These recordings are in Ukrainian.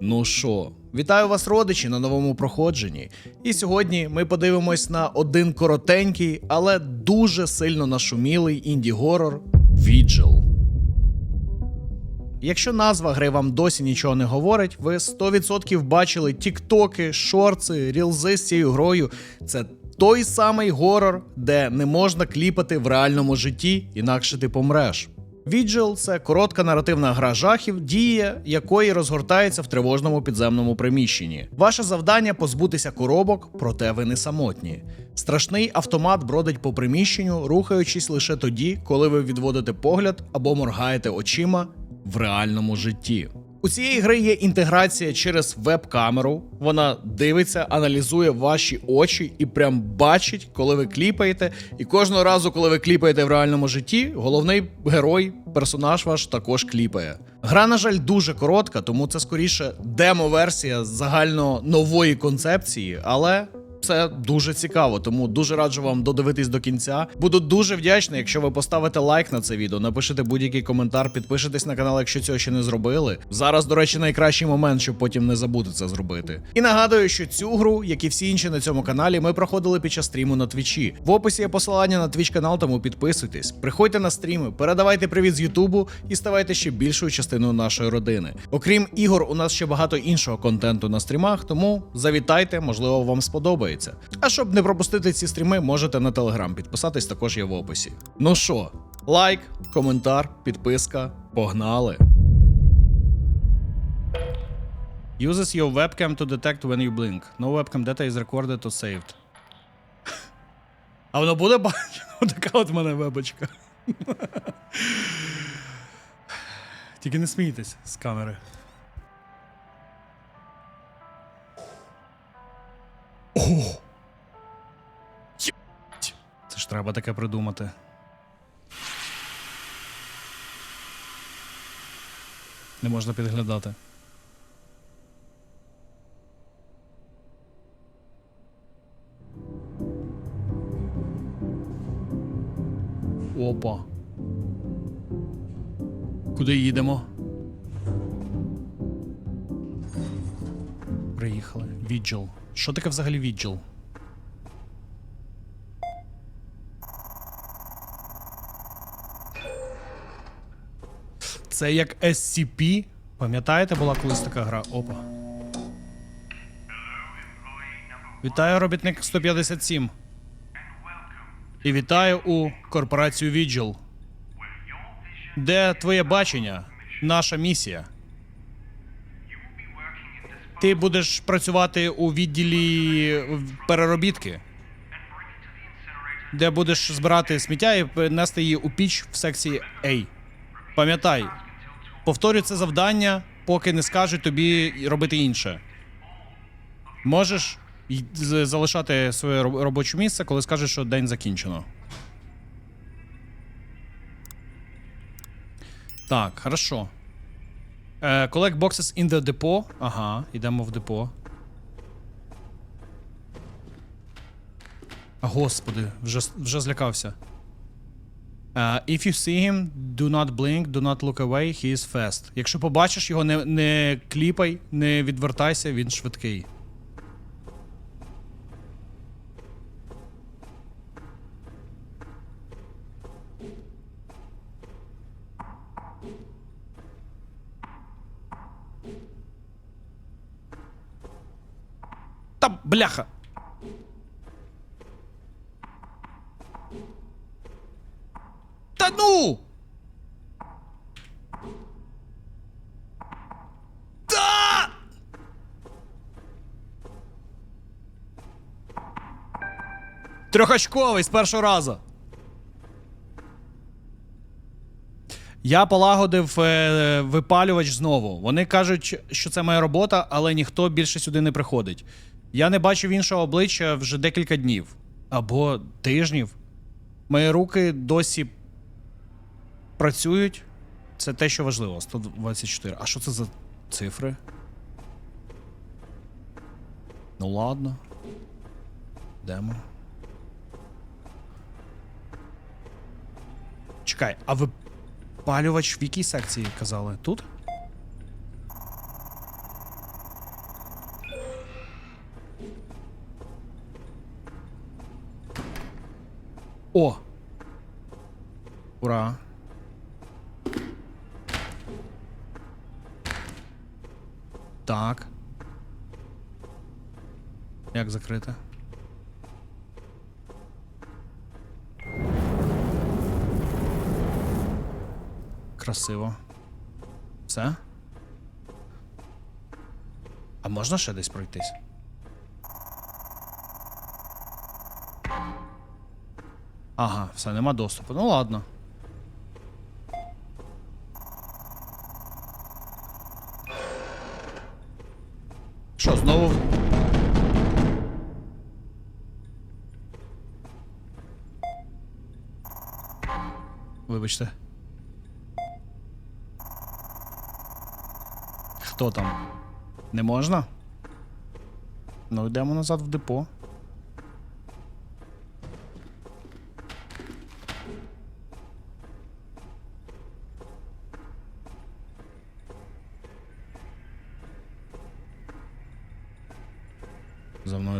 Ну що, вітаю вас, родичі, на новому проходженні. І сьогодні ми подивимось на один коротенький, але дуже сильно нашумілий інді-горор Vigil. Якщо назва гри вам досі нічого не говорить, ви 100% бачили тіктоки, шорти, рілзи з цією грою. Це той самий горор, де не можна кліпати в реальному житті, інакше ти помреш. Vigil – це коротка наративна гра жахів, дія якої розгортається в тривожному підземному приміщенні. Ваше завдання позбутися коробок, проте ви не самотні. Страшний автомат бродить по приміщенню, рухаючись лише тоді, коли ви відводите погляд або моргаєте очима в реальному житті. У цієї гри є інтеграція через веб-камеру. Вона дивиться, аналізує ваші очі і прям бачить, коли ви кліпаєте. І кожного разу, коли ви кліпаєте в реальному житті, головний герой, персонаж ваш також кліпає. Гра, на жаль, дуже коротка, тому це скоріше демо-версія загально нової концепції, але це дуже цікаво, тому дуже раджу вам додивитись до кінця. Буду дуже вдячний, якщо ви поставите лайк на це відео, напишете будь-який коментар, підпишитесь на канал, якщо цього ще не зробили. Зараз, до речі, найкращий момент, щоб потім не забути це зробити. І нагадую, що цю гру, як і всі інші на цьому каналі, ми проходили під час стріму на твічі. В описі є посилання на твіч канал, тому підписуйтесь, приходьте на стріми, передавайте привіт з Ютубу і ставайте ще більшою частиною нашої родини. Окрім ігор, у нас ще багато іншого контенту на стрімах, тому завітайте, можливо, вам сподобається. А щоб не пропустити ці стріми, можете на телеграм підписатись, також є в описі. Ну що, лайк, коментар, підписка, погнали. Uses your webcam to detect when you blink. No webcam data is recorded or saved. А воно буде бачити? Така от мене вебочка. Тільки не смійтесь з камери. О! Єбать. Це ж треба таке придумати. Не можна підглядати. Опа. Куди їдемо? Приїхали. Відділ. Що таке взагалі відділ? Це як SCP. Пам'ятаєте, була колись така гра? Опа. Вітаю, робітник 157. І вітаю у корпорацію Відділ. Де твоє бачення? Наша місія. Ти будеш працювати у відділі переробітки, де будеш збирати сміття і нести її у піч в секції A. Пам'ятай, повторюй це завдання, поки не скажуть тобі робити інше. Можеш залишати своє робоче місце, коли скажеш, що день закінчено. Так, хорошо. Е, collect boxes in the depot. Ага, йдемо в депо. Господи, вже, вже злякався. Uh, if you see him, do not blink, do not look away, he is fast. Якщо побачиш його, не, не кліпай, не відвертайся, він швидкий. Бляха. Та ну! Та! Трьохочковий з першого разу. Я полагодив е, випалювач знову. Вони кажуть, що це моя робота, але ніхто більше сюди не приходить. Я не бачив іншого обличчя вже декілька днів або тижнів. Мої руки досі працюють. Це те, що важливо. 124. А що це за цифри? Ну ладно. Йдемо. Чекай, а випалювач в якій секції казали? Тут? О! Ура! Так. Як закрити? Красиво. Все? А можна ще десь пройтись? Ага, все, нема доступу. Ну ладно. Що, знову. Вибачте. Хто там? Не можна? Ну, йдемо назад в депо.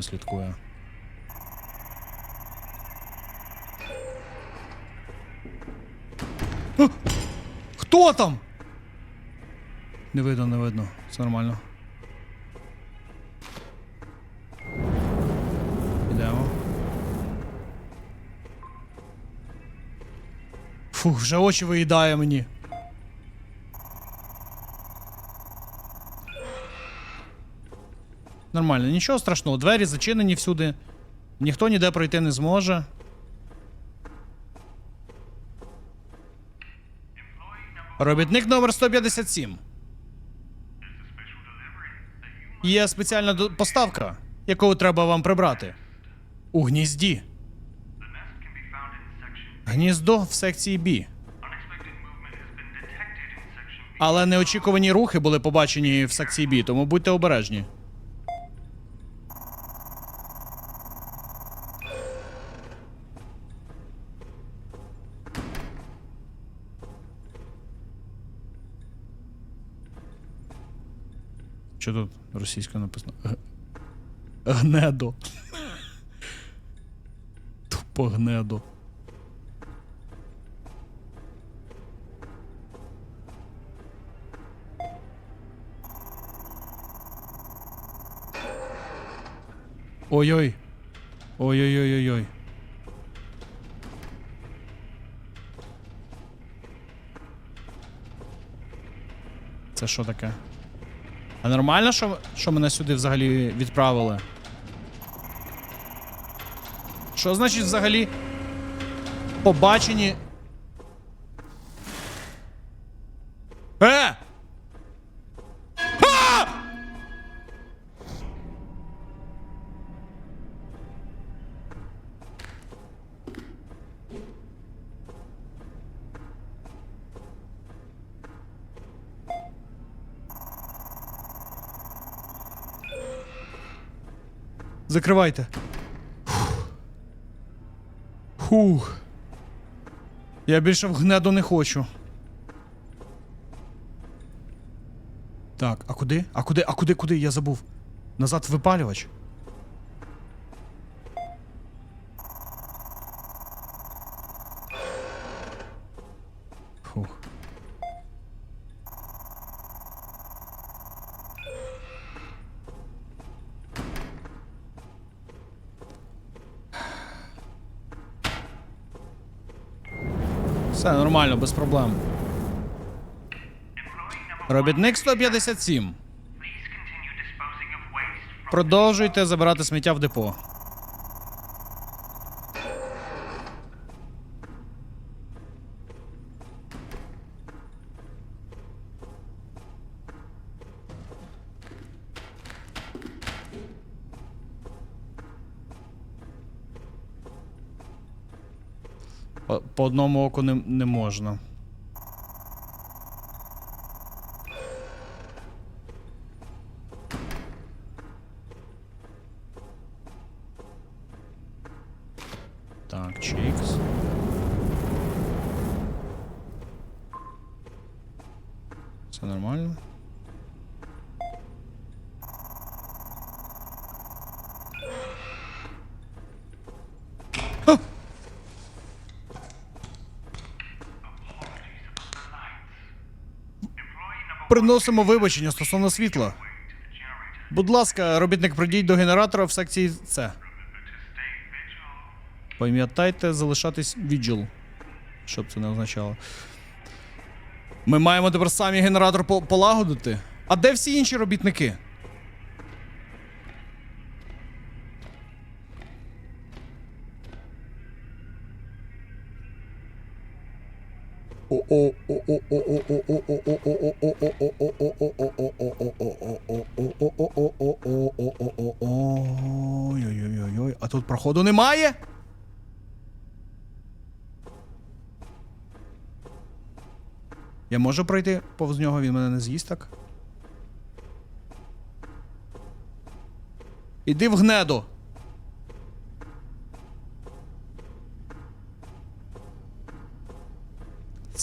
Слідкує. А! Хто там? Не видно, не видно. Все нормально. Ідемо. Фух, вже очі виїдає мені. Нормально, нічого страшного. Двері зачинені всюди. Ніхто ніде пройти не зможе. Робітник номер 157. Є спеціальна поставка, яку треба вам прибрати. У гнізді. Гніздо в секції B. Але неочікувані рухи були побачені в секції B, тому будьте обережні. Що тут російською написано? Гнедо. Тупо гнедо. Ой-ой. Ой-ой-ой-ой-ой. Це що таке? А нормально, що, що мене сюди взагалі відправили? Що значить взагалі побачені. Закривайте. Фух. Я більше в гнеду не хочу. Так, а куди? А куди? А куди, куди? Я забув. Назад випалювач. Фух. Все нормально, без проблем. Робітник 157. Продовжуйте забирати сміття в депо. По, одному оку не, не можна. Так, чікс. Все нормально. А! Приносимо вибачення стосовно світла. Будь ласка, робітник, пройдіть до генератора в секції С. Пам'ятайте залишатись відділ. Щоб це не означало. Ми маємо тепер самі генератор по- полагодити. А де всі інші робітники? Ой-ой-ой-ой, а тут проходу немає? Я можу пройти повз нього, він мене не з'їсть так? Іди в гнеду.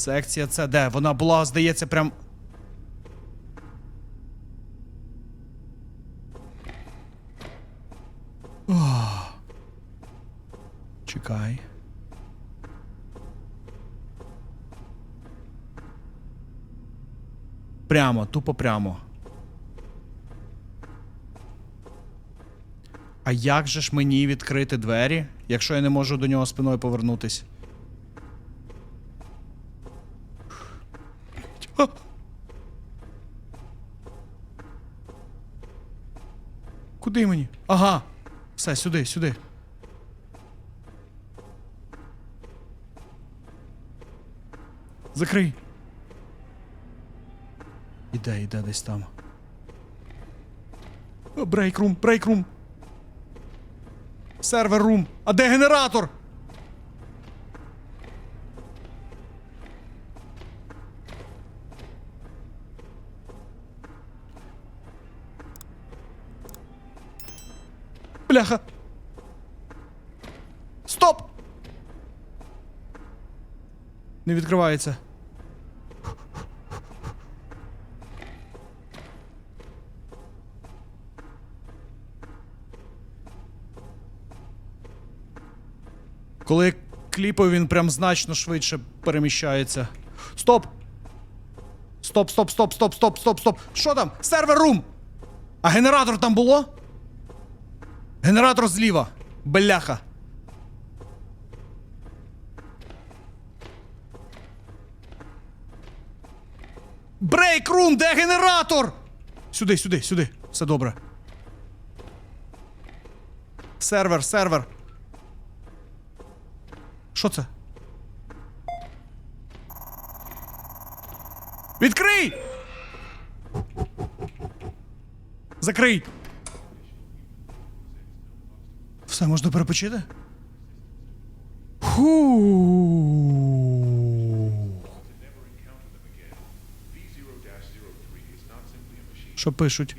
Секція це де? Вона була, здається, прям. Ох. Чекай. Прямо, тупо прямо. А як же ж мені відкрити двері, якщо я не можу до нього спиною повернутись? Куди мені? Ага. Все, сюди, сюди. Закрий. Іде, іде десь там. Брейкрум, брейкрум. Сервер рум. А де генератор? Бляха. Стоп! Не відкривається. Коли кліпаю, він прям значно швидше переміщається. Стоп! Стоп, стоп, стоп, стоп, стоп, стоп, стоп. Що там? Сервер рум! А генератор там було? Генератор зліва. Бляха. Брейкрум, де генератор? Сюди, сюди, сюди. Все добре. Сервер, сервер. Що це? Відкрий! Закрий! Все, можна перепочити? Ху. Що пишуть?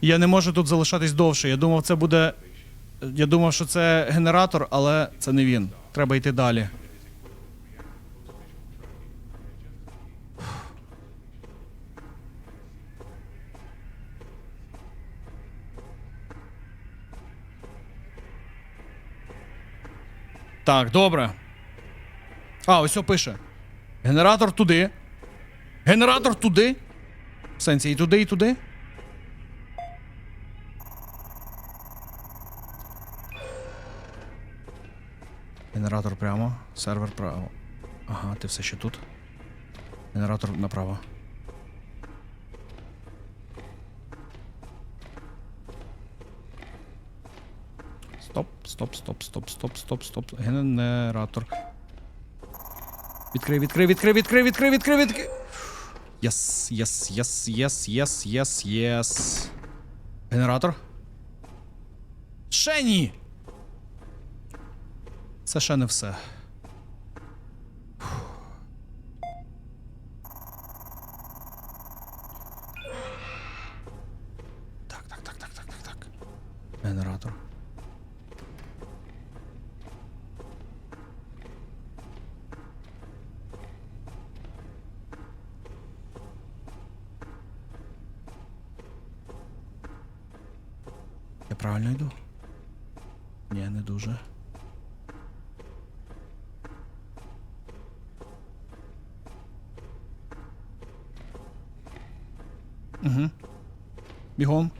Я не можу тут залишатись довше. Я думав, це буде. Я думав, що це генератор, але це не він. Треба йти далі. Так, добре. А, ось о пише. Генератор туди. Генератор туди. В сенсі, і туди, і туди. Генератор прямо, сервер право. Ага, ти все ще тут. Генератор направо. Стоп, стоп, стоп, стоп, стоп, стоп. Генератор. Відкрий, відкрий, відкрий, відкрий, відкрий, відкрий, відкрий. Єс, єс, єс, єс, єс, єс, єс. Генератор. Ще ні. Це ще не все. Угу. Бігом.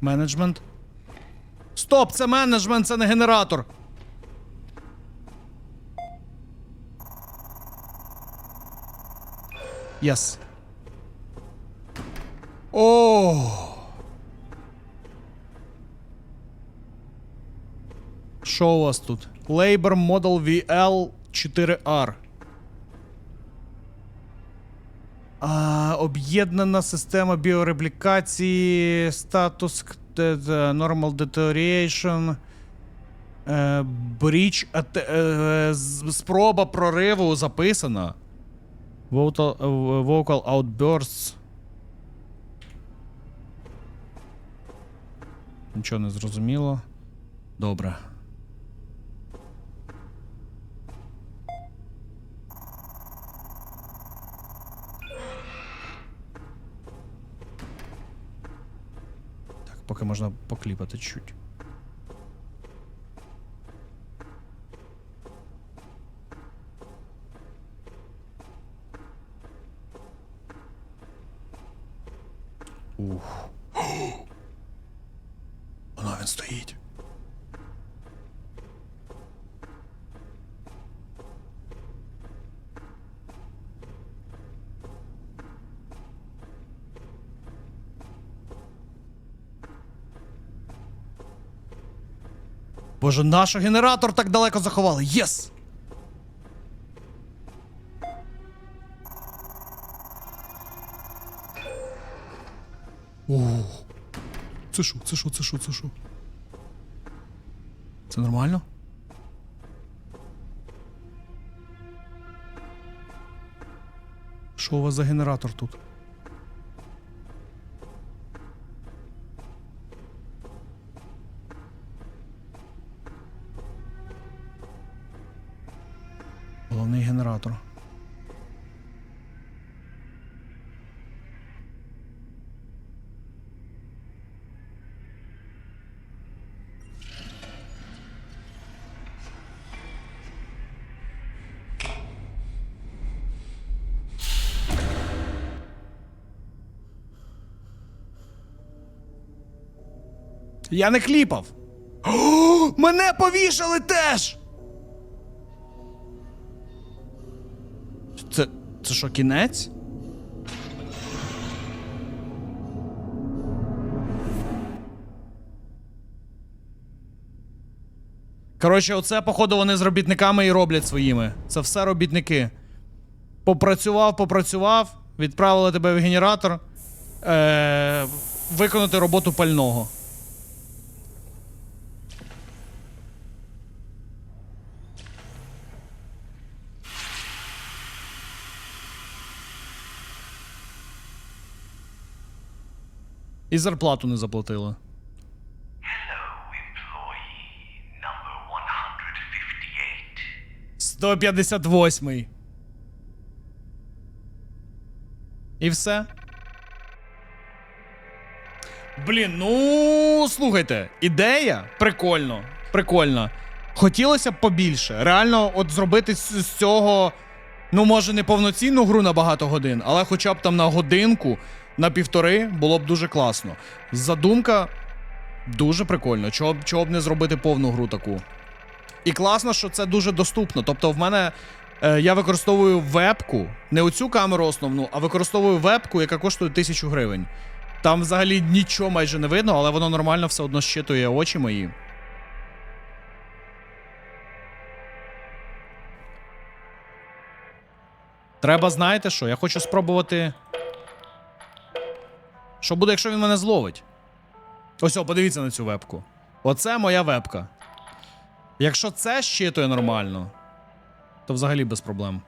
Менеджмент. Стоп! Це менеджмент, це не генератор. Єс. О. Що у вас тут? Labor Model VL 4R. Об'єднана система біореплікації, статус те- те, Normal Deterioration. Е, ате- е, спроба прориву записана. Е, vocal outbursts. Нічого не зрозуміло. Добре. поки можна покліпати чуть. Ух. Воно він стоїть. Боже, наш генератор так далеко заховали. Єс! О, це що, це що, це що, це що? Це нормально? Що у вас за генератор тут? Головний генератор. Я не кліпав. О, мене повішали теж. Що, кінець? Коротше, оце, походу, вони з робітниками і роблять своїми. Це все робітники. Попрацював, попрацював, відправили тебе в генератор. Е- виконати роботу пального. І зарплату не заплатили. Hello, employee number 158. 158. І все. Блін, ну слухайте, ідея прикольно. Прикольно. Хотілося б побільше. Реально, от зробити з цього, ну, може, не повноцінну гру на багато годин, але хоча б там на годинку, на півтори було б дуже класно. Задумка дуже прикольно. Чого, чого б не зробити повну гру таку. І класно, що це дуже доступно. Тобто, в мене е, я використовую вебку, не оцю камеру основну, а використовую вебку, яка коштує 1000 гривень. Там взагалі нічого майже не видно, але воно нормально все одно щитує очі мої. Треба, знаєте що? Я хочу спробувати. Що буде, якщо він мене зловить? Ось, о, подивіться на цю вебку. Оце моя вебка. Якщо це щитує нормально, то взагалі без проблем.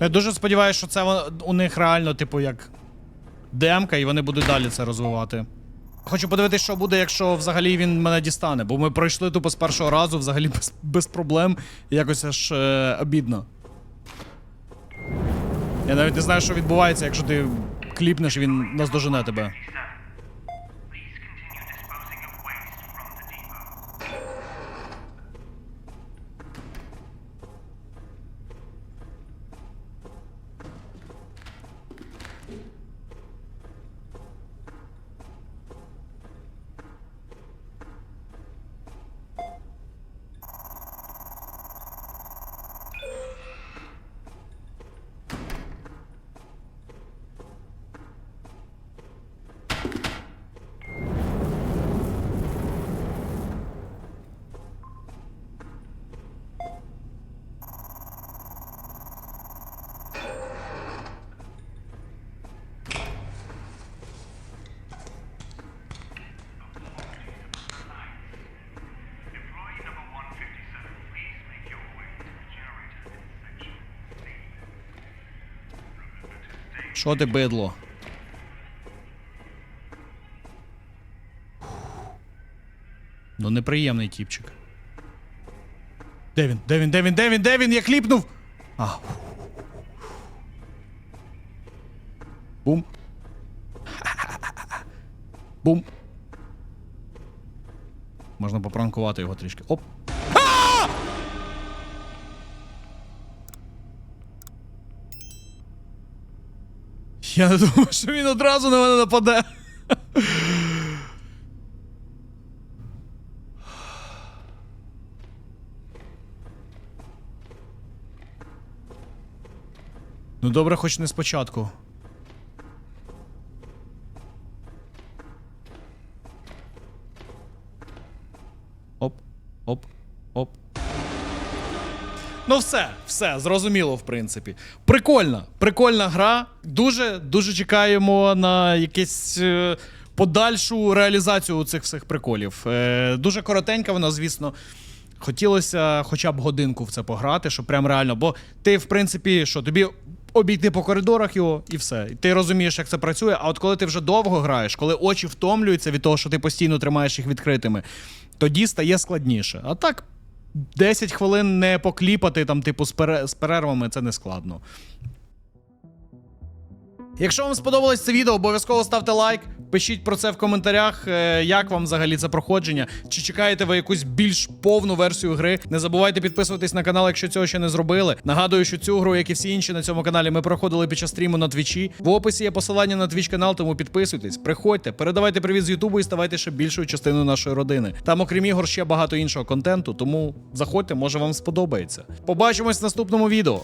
Я дуже сподіваюся, що це у них реально, типу, як демка, і вони будуть далі це розвивати. Хочу подивитися, що буде, якщо взагалі він мене дістане, бо ми пройшли тупо з першого разу, взагалі без, без проблем, якось аж е, обідно. Я навіть не знаю, що відбувається, якщо ти кліпнеш, він наздожене тебе. Що ти бидло? Ну, неприємний тіпчик. Де він? Де він? Де він? Де він? Де він? Я кліпнув! А. Бум. Бум. Можна попранкувати його трішки. Оп. Я не думав, що він одразу на мене нападе. Ну добре, хоч не спочатку. Ну, все, все, зрозуміло, в принципі. Прикольна, прикольна гра. Дуже, дуже чекаємо на якесь. е, Подальшу реалізацію цих всіх приколів. Е, дуже коротенька вона, звісно. Хотілося хоча б годинку в це пограти, щоб прям реально. Бо ти, в принципі, що тобі обійти по коридорах його і все. І ти розумієш, як це працює. А от коли ти вже довго граєш, коли очі втомлюються від того, що ти постійно тримаєш їх відкритими, тоді стає складніше. А так, 10 хвилин не покліпати, там, типу, з, пере- з перервами це не складно. Якщо вам сподобалось це відео, обов'язково ставте лайк. Пишіть про це в коментарях, е, як вам взагалі це проходження. Чи чекаєте ви якусь більш повну версію гри? Не забувайте підписуватись на канал, якщо цього ще не зробили. Нагадую, що цю гру, як і всі інші на цьому каналі, ми проходили під час стріму на твічі. В описі є посилання на твіч канал, тому підписуйтесь, приходьте, передавайте привіт з Ютубу і ставайте ще більшою частиною нашої родини. Там, окрім ігор, ще багато іншого контенту, тому заходьте, може вам сподобається. Побачимось в наступному відео.